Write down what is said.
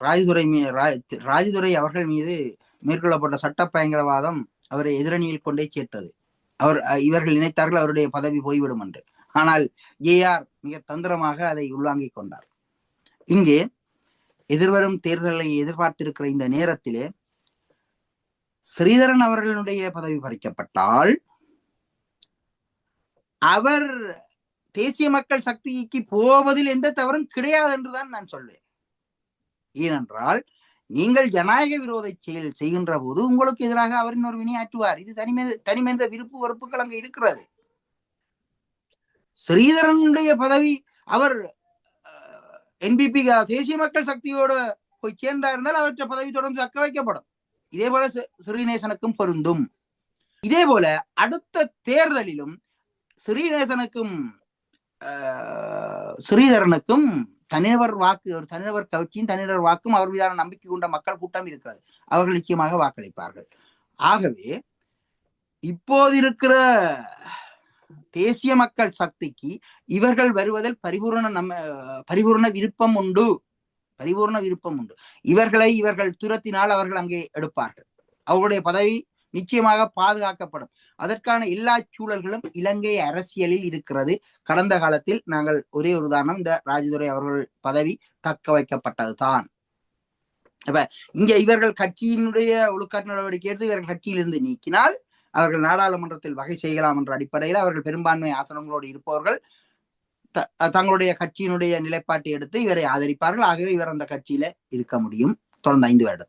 Rajadurai me Rajadurai அவர்கள் மீது மேற்கொள்ளப்பட்ட சட்ட பயங்கரவாதம் அவரை எதிரணியில் கொண்டே சேர்த்தது. அவர் இவர்கள் நினைத்தார்கள் அவருடைய பதவி போய்விடும் என்று. ஆனால் ஏஆர் மிக தந்திரமாக அதை உள்வாங்கிக் கொண்டார். இங்கே எதிர்வரும் தேர்தலை எதிர்பார்த்திருக்கிற இந்த நேரத்திலே ஸ்ரீதரன் அவர்களுடைய பதவி பறிக்கப்பட்டால் அவர் தேசிய மக்கள் சக்திக்கு போவதில் எந்த தவறும் கிடையாது என்றுதான் நான் சொல்வேன். ஏனென்றால் நீங்கள் ஜனநாயக விரோத செயல் செய்கின்ற போது உங்களுக்கு எதிராக அவர் இன்னொரு வினையாற்றுவார் இது தனிமே தனிமனித விருப்பு வெறுப்புகள் அங்கு இருக்கிறது. ஸ்ரீதரனுடைய பதவி அவர் என்பிபி தேசிய மக்கள் சக்தியோட போய் சேர்ந்தா இருந்தால் அவற்றை பதவி தொடர்ந்து தக்க வைக்கப்படும். இதே போல ஸ்ரீநேசனுக்கும் பொருந்தும். இதே போல அடுத்த தேர்தலிலும் ஸ்ரீநேசனுக்கும் ஸ்ரீதரனுக்கும் தனிநபர் வாக்கு ஒரு தனிநபர் கட்சியும் தனிநபர் வாக்கும் அவர் மீதான நம்பிக்கை கொண்ட மக்கள் கூட்டம் இருக்கிறது. அவர்கள் நிச்சயமாக வாக்களிப்பார்கள். ஆகவே இப்போது இருக்கிற தேசிய மக்கள் சக்திக்கு இவர்கள் வருவதில் பரிபூர்ண நம்ம பரிபூர்ண விருப்பம் உண்டு. பரிபூர்ண விருப்பம் உண்டு. இவர்களை இவர்கள் துரத்தினால் அவர்கள் அங்கே எடுப்பார்கள். அவருடைய பதவி நிச்சயமாக பாதுகாக்கப்படும். அதற்கான எல்லா சூழல்களும் இலங்கை அரசியலில் இருக்கிறது. கடந்த காலத்தில் நாங்கள் ஒரே ஒரு உதாரணம் இந்த ராஜதுரை அவர்கள் பதவி தக்க வைக்கப்பட்டதுதான் அப்ப இங்க இவர்கள் கட்சியினுடைய ஒழுக்காட்டு நடவடிக்கை எடுத்து இவர்கள் கட்சியிலிருந்து நீக்கினால் அவர்கள் நாடாளுமன்றத்தில் வகை செய்யலாம் என்ற அடிப்படையில் அவர்கள் பெரும்பான்மை ஆசனங்களோடு இருப்பவர்கள் தங்களுடைய கட்சியினுடைய நிலைப்பாட்டை எடுத்து இவரை ஆதரிப்பார்கள். ஆகவே இவர் அந்த கட்சியில இருக்க முடியும். தொடர்ந்து ஐந்து வருடம்.